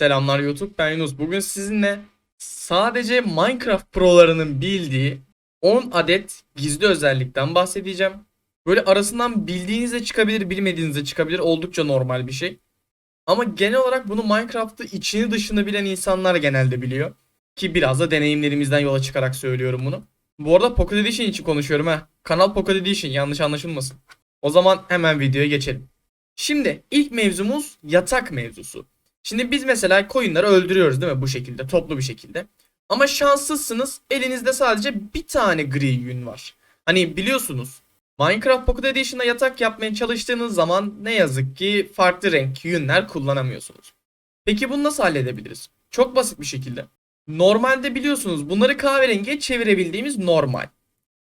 Selamlar YouTube ben Yunus. Bugün sizinle sadece Minecraft prolarının bildiği 10 adet gizli özellikten bahsedeceğim. Böyle arasından bildiğinizde çıkabilir, bilmediğinizde çıkabilir. Oldukça normal bir şey. Ama genel olarak bunu Minecraft'ı içini dışını bilen insanlar genelde biliyor. Ki biraz da deneyimlerimizden yola çıkarak söylüyorum bunu. Bu arada Pocket Edition için konuşuyorum ha. Kanal Pocket Edition yanlış anlaşılmasın. O zaman hemen videoya geçelim. Şimdi ilk mevzumuz yatak mevzusu. Şimdi biz mesela koyunları öldürüyoruz değil mi bu şekilde toplu bir şekilde. Ama şanssızsınız elinizde sadece bir tane gri yün var. Hani biliyorsunuz Minecraft Pocket Edition'da yatak yapmaya çalıştığınız zaman ne yazık ki farklı renk yünler kullanamıyorsunuz. Peki bunu nasıl halledebiliriz? Çok basit bir şekilde. Normalde biliyorsunuz bunları kahverengiye çevirebildiğimiz normal.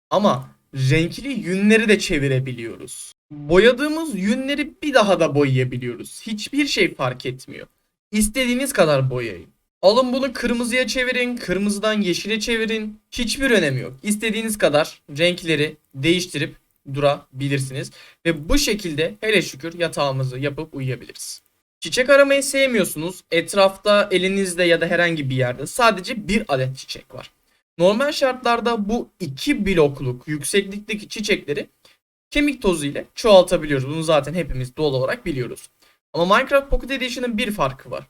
Ama renkli yünleri de çevirebiliyoruz. Boyadığımız yünleri bir daha da boyayabiliyoruz. Hiçbir şey fark etmiyor. İstediğiniz kadar boyayın. Alın bunu kırmızıya çevirin, kırmızıdan yeşile çevirin. Hiçbir önemi yok. İstediğiniz kadar renkleri değiştirip durabilirsiniz. Ve bu şekilde hele şükür yatağımızı yapıp uyuyabiliriz. Çiçek aramayı sevmiyorsunuz. Etrafta elinizde ya da herhangi bir yerde sadece bir adet çiçek var. Normal şartlarda bu iki blokluk yükseklikteki çiçekleri kemik tozu ile çoğaltabiliyoruz. Bunu zaten hepimiz doğal olarak biliyoruz. Ama Minecraft Pocket Edition'ın bir farkı var.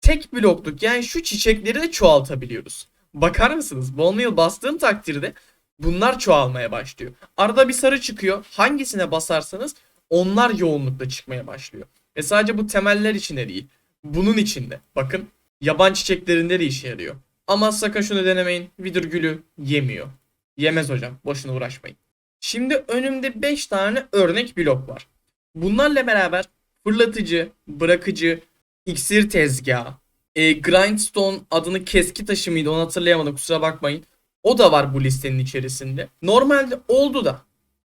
Tek blokluk yani şu çiçekleri de çoğaltabiliyoruz. Bakar mısınız? Bone meal bastığım takdirde bunlar çoğalmaya başlıyor. Arada bir sarı çıkıyor. Hangisine basarsanız onlar yoğunlukla çıkmaya başlıyor. Ve sadece bu temeller içinde değil. Bunun içinde. Bakın yaban çiçeklerinde de işe yarıyor. Ama sakın şunu denemeyin. Virgülü yemiyor. Yemez hocam. Boşuna uğraşmayın. Şimdi önümde 5 tane örnek blok var. Bunlarla beraber fırlatıcı, bırakıcı, iksir tezgahı, e, grindstone adını keski taşı mıydı onu hatırlayamadım kusura bakmayın. O da var bu listenin içerisinde. Normalde oldu da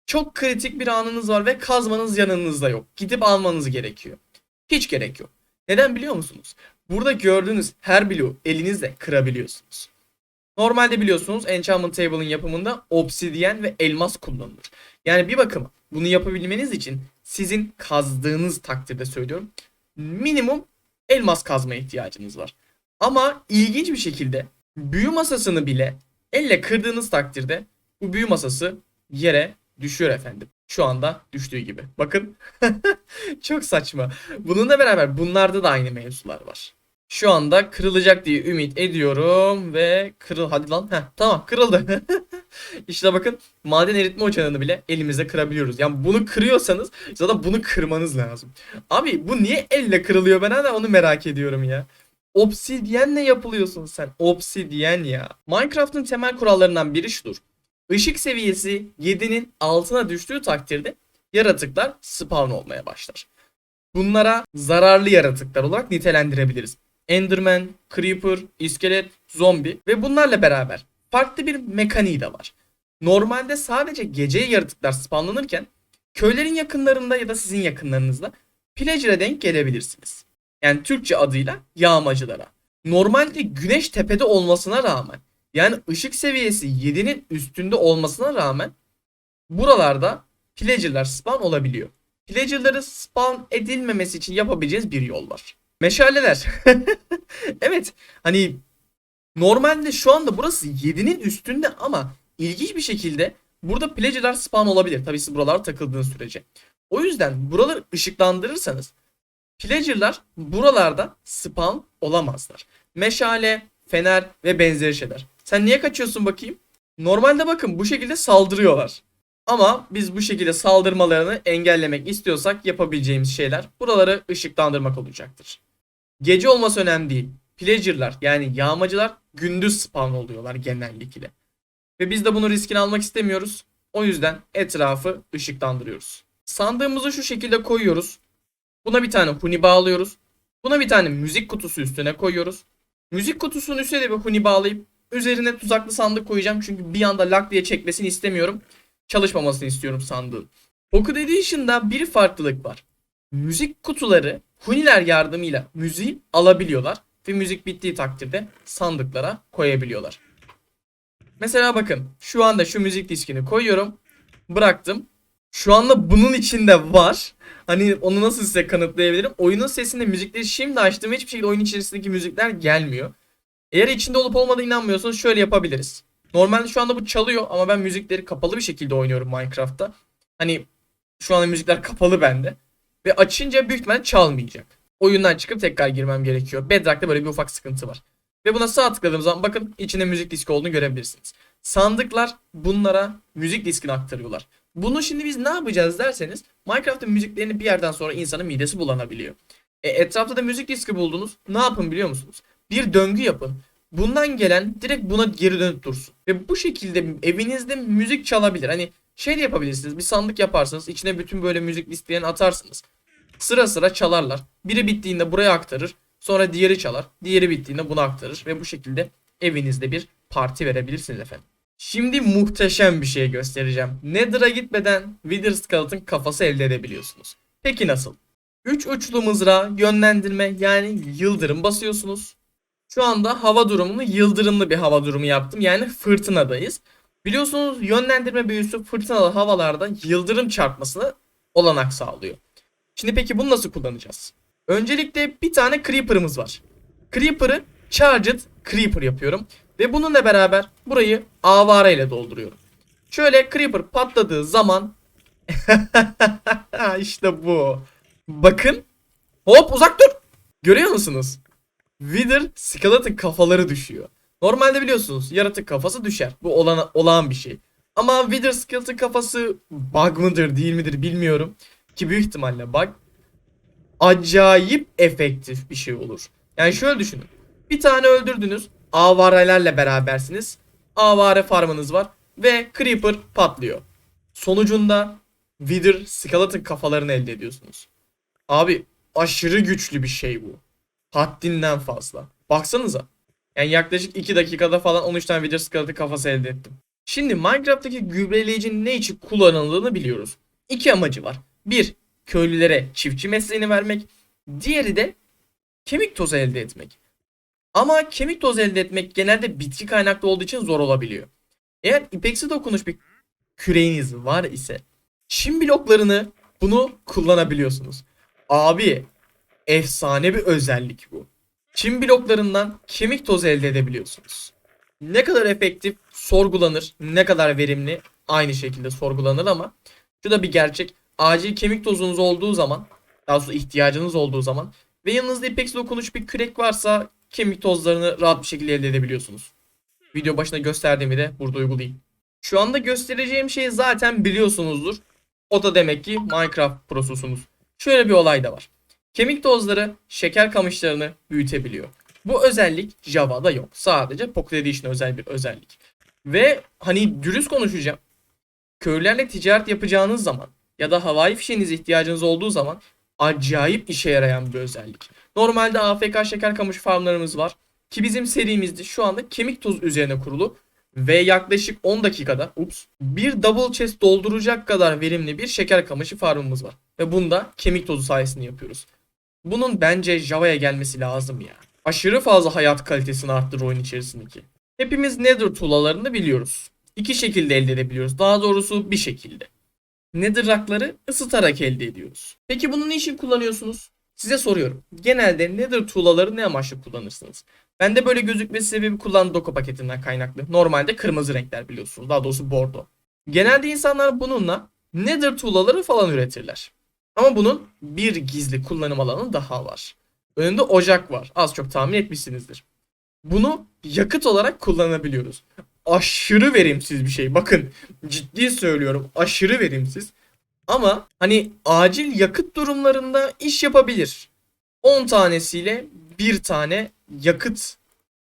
çok kritik bir anınız var ve kazmanız yanınızda yok. Gidip almanız gerekiyor. Hiç gerek yok. Neden biliyor musunuz? Burada gördüğünüz her bloğu elinizle kırabiliyorsunuz. Normalde biliyorsunuz Enchantment Table'ın yapımında obsidyen ve elmas kullanılır. Yani bir bakıma bunu yapabilmeniz için sizin kazdığınız takdirde söylüyorum minimum elmas kazmaya ihtiyacınız var. Ama ilginç bir şekilde büyü masasını bile elle kırdığınız takdirde bu büyü masası yere düşüyor efendim. Şu anda düştüğü gibi. Bakın. Çok saçma. Bununla beraber bunlarda da aynı mevzular var. Şu anda kırılacak diye ümit ediyorum ve kırıl hadi lan. Heh, tamam kırıldı. işte bakın maden eritme ocağını bile elimizle kırabiliyoruz. Yani bunu kırıyorsanız zaten bunu kırmanız lazım. Abi bu niye elle kırılıyor ben hala onu merak ediyorum ya. Obsidyenle yapılıyorsun sen. Obsidyen ya. Minecraft'ın temel kurallarından biri şudur. Işık seviyesi 7'nin altına düştüğü takdirde yaratıklar spawn olmaya başlar. Bunlara zararlı yaratıklar olarak nitelendirebiliriz. Enderman, Creeper, iskelet, zombi ve bunlarla beraber farklı bir mekaniği de var. Normalde sadece gece yaratıklar spawnlanırken köylerin yakınlarında ya da sizin yakınlarınızda pillager'e denk gelebilirsiniz. Yani Türkçe adıyla yağmacılara. Normalde güneş tepede olmasına rağmen yani ışık seviyesi 7'nin üstünde olmasına rağmen buralarda pillager'lar spawn olabiliyor. Pillager'ları spawn edilmemesi için yapabileceğiniz bir yol var. Meşaleler. evet hani normalde şu anda burası 7'nin üstünde ama ilginç bir şekilde burada pillager'lar spawn olabilir. Tabii siz buralara takıldığınız sürece. O yüzden buraları ışıklandırırsanız pillager'lar buralarda spawn olamazlar. Meşale, fener ve benzeri şeyler. Sen niye kaçıyorsun bakayım? Normalde bakın bu şekilde saldırıyorlar. Ama biz bu şekilde saldırmalarını engellemek istiyorsak yapabileceğimiz şeyler buraları ışıklandırmak olacaktır. Gece olması önemli değil. Pillager'lar yani yağmacılar gündüz spawn oluyorlar genellikle. Ve biz de bunu riskini almak istemiyoruz. O yüzden etrafı ışıklandırıyoruz. Sandığımızı şu şekilde koyuyoruz. Buna bir tane huni bağlıyoruz. Buna bir tane müzik kutusu üstüne koyuyoruz. Müzik kutusunun üstüne de bir huni bağlayıp üzerine tuzaklı sandık koyacağım. Çünkü bir anda lak diye çekmesini istemiyorum. Çalışmamasını istiyorum sandığın. Pocket Edition'da bir farklılık var. Müzik kutuları huniler yardımıyla müziği alabiliyorlar. Ve müzik bittiği takdirde sandıklara koyabiliyorlar. Mesela bakın şu anda şu müzik diskini koyuyorum. Bıraktım. Şu anda bunun içinde var. Hani onu nasıl size kanıtlayabilirim? Oyunun sesinde müzikleri şimdi açtım ve hiçbir şekilde oyun içerisindeki müzikler gelmiyor. Eğer içinde olup olmadığını inanmıyorsanız şöyle yapabiliriz. Normalde şu anda bu çalıyor ama ben müzikleri kapalı bir şekilde oynuyorum Minecraft'ta. Hani şu anda müzikler kapalı bende. Ve açınca büyük ihtimalle çalmayacak. Oyundan çıkıp tekrar girmem gerekiyor. Bedrock'ta böyle bir ufak sıkıntı var. Ve buna sağ tıkladığım zaman bakın içinde müzik diski olduğunu görebilirsiniz. Sandıklar bunlara müzik diskini aktarıyorlar. Bunu şimdi biz ne yapacağız derseniz Minecraft'ın müziklerini bir yerden sonra insanın midesi bulanabiliyor. E, etrafta da müzik diski buldunuz. Ne yapın biliyor musunuz? Bir döngü yapın. Bundan gelen direkt buna geri dönüp dursun. Ve bu şekilde evinizde müzik çalabilir. Hani şey de yapabilirsiniz. Bir sandık yaparsınız. içine bütün böyle müzik listelerini atarsınız. Sıra sıra çalarlar. Biri bittiğinde buraya aktarır. Sonra diğeri çalar. Diğeri bittiğinde bunu aktarır. Ve bu şekilde evinizde bir parti verebilirsiniz efendim. Şimdi muhteşem bir şey göstereceğim. Nether'a gitmeden Wither kafası elde edebiliyorsunuz. Peki nasıl? 3 uçlu mızrağı yönlendirme yani yıldırım basıyorsunuz. Şu anda hava durumunu yıldırımlı bir hava durumu yaptım. Yani fırtınadayız. Biliyorsunuz yönlendirme büyüsü fırtınalı havalarda yıldırım çarpmasına olanak sağlıyor. Şimdi peki bunu nasıl kullanacağız? Öncelikle bir tane Creeper'ımız var. Creeper'ı Charged Creeper yapıyorum. Ve bununla beraber burayı avare ile dolduruyorum. Şöyle Creeper patladığı zaman işte bu. Bakın. Hop uzak dur. Görüyor musunuz? Wither Skeleton kafaları düşüyor. Normalde biliyorsunuz yaratık kafası düşer. Bu olan, olağan bir şey. Ama Wither Skeleton kafası bug mıdır değil midir bilmiyorum. Ki büyük ihtimalle bug. Acayip efektif bir şey olur. Yani şöyle düşünün. Bir tane öldürdünüz. Avarelerle berabersiniz. Avare farmınız var. Ve Creeper patlıyor. Sonucunda Wither Skeleton kafalarını elde ediyorsunuz. Abi aşırı güçlü bir şey bu. Haddinden fazla. Baksanıza. Yani yaklaşık 2 dakikada falan 13 tane Wither Skeleton kafası elde ettim. Şimdi Minecraft'taki gübreleyicinin ne için kullanıldığını biliyoruz. İki amacı var. Bir, köylülere çiftçi mesleğini vermek. Diğeri de kemik tozu elde etmek. Ama kemik tozu elde etmek genelde bitki kaynaklı olduğu için zor olabiliyor. Eğer ipeksi dokunuş bir küreğiniz var ise çim bloklarını bunu kullanabiliyorsunuz. Abi efsane bir özellik bu. Çim bloklarından kemik tozu elde edebiliyorsunuz. Ne kadar efektif sorgulanır, ne kadar verimli aynı şekilde sorgulanır ama şu da bir gerçek. Acil kemik tozunuz olduğu zaman, daha doğrusu ihtiyacınız olduğu zaman ve yanınızda ipeksi dokunuş bir kürek varsa kemik tozlarını rahat bir şekilde elde edebiliyorsunuz. Video başında gösterdiğimi de burada uygulayayım. Şu anda göstereceğim şeyi zaten biliyorsunuzdur. O da demek ki Minecraft prosusunuz. Şöyle bir olay da var. Kemik tozları şeker kamışlarını büyütebiliyor. Bu özellik Java'da yok. Sadece Pocket Edition'a özel bir özellik. Ve hani dürüst konuşacağım. Köylülerle ticaret yapacağınız zaman ya da havai fişeğinize ihtiyacınız olduğu zaman acayip işe yarayan bir özellik. Normalde AFK şeker kamış farmlarımız var. Ki bizim serimizde şu anda kemik toz üzerine kurulu ve yaklaşık 10 dakikada ups, bir double chest dolduracak kadar verimli bir şeker kamışı farmımız var. Ve bunu da kemik tozu sayesinde yapıyoruz. Bunun bence Java'ya gelmesi lazım ya. Aşırı fazla hayat kalitesini arttırır oyun içerisindeki. Hepimiz Nether tuğlalarını biliyoruz. İki şekilde elde edebiliyoruz. Daha doğrusu bir şekilde. Nether rock'ları ısıtarak elde ediyoruz. Peki bunu ne için kullanıyorsunuz? Size soruyorum. Genelde Nether tuğlaları ne amaçla kullanırsınız? Bende böyle gözükmesi sebebi kullandığım doku paketinden kaynaklı. Normalde kırmızı renkler biliyorsunuz. Daha doğrusu bordo. Genelde insanlar bununla Nether tuğlaları falan üretirler. Ama bunun bir gizli kullanım alanı daha var. Önünde ocak var. Az çok tahmin etmişsinizdir. Bunu yakıt olarak kullanabiliyoruz. Aşırı verimsiz bir şey. Bakın ciddi söylüyorum. Aşırı verimsiz. Ama hani acil yakıt durumlarında iş yapabilir. 10 tanesiyle bir tane yakıt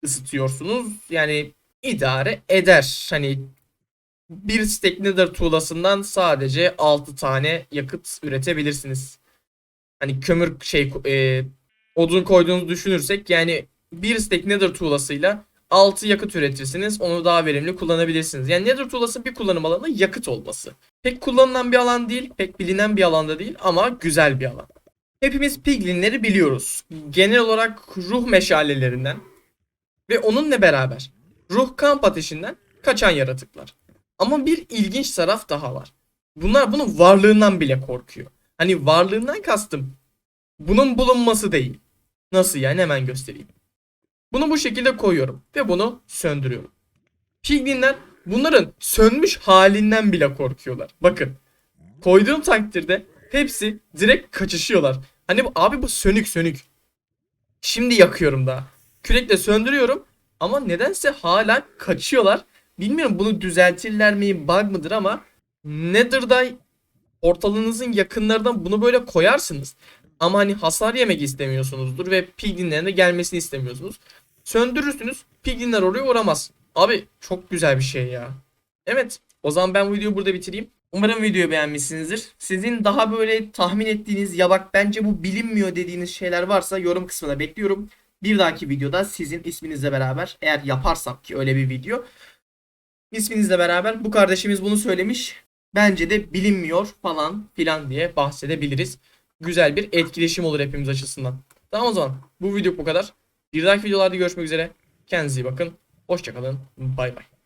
ısıtıyorsunuz. Yani idare eder. Hani bir stack tuğlasından sadece 6 tane yakıt üretebilirsiniz. Hani kömür şey e, odun koyduğunuzu düşünürsek yani bir stack nether tuğlasıyla 6 yakıt üretirsiniz. Onu daha verimli kullanabilirsiniz. Yani nether tuğlası bir kullanım alanı yakıt olması. Pek kullanılan bir alan değil, pek bilinen bir alanda değil ama güzel bir alan. Hepimiz piglinleri biliyoruz. Genel olarak ruh meşalelerinden ve onunla beraber ruh kamp ateşinden kaçan yaratıklar. Ama bir ilginç taraf daha var. Bunlar bunun varlığından bile korkuyor. Hani varlığından kastım bunun bulunması değil. Nasıl yani hemen göstereyim. Bunu bu şekilde koyuyorum ve bunu söndürüyorum. Piglinler bunların sönmüş halinden bile korkuyorlar. Bakın. Koyduğum takdirde hepsi direkt kaçışıyorlar. Hani bu, abi bu sönük sönük. Şimdi yakıyorum daha. Kürekle söndürüyorum ama nedense hala kaçıyorlar. Bilmiyorum bunu düzeltirler mi bug mıdır ama Nether'da ortalığınızın yakınlarından bunu böyle koyarsınız. Ama hani hasar yemek istemiyorsunuzdur ve piglinlerin de gelmesini istemiyorsunuz. Söndürürsünüz piglinler oraya uğramaz. Abi çok güzel bir şey ya. Evet o zaman ben bu videoyu burada bitireyim. Umarım videoyu beğenmişsinizdir. Sizin daha böyle tahmin ettiğiniz ya bak bence bu bilinmiyor dediğiniz şeyler varsa yorum kısmına bekliyorum. Bir dahaki videoda sizin isminizle beraber eğer yaparsam ki öyle bir video isminizle beraber bu kardeşimiz bunu söylemiş. Bence de bilinmiyor falan filan diye bahsedebiliriz. Güzel bir etkileşim olur hepimiz açısından. Tamam o zaman bu video bu kadar. Bir dahaki videolarda görüşmek üzere. Kendinize iyi bakın. Hoşçakalın. Bay bay.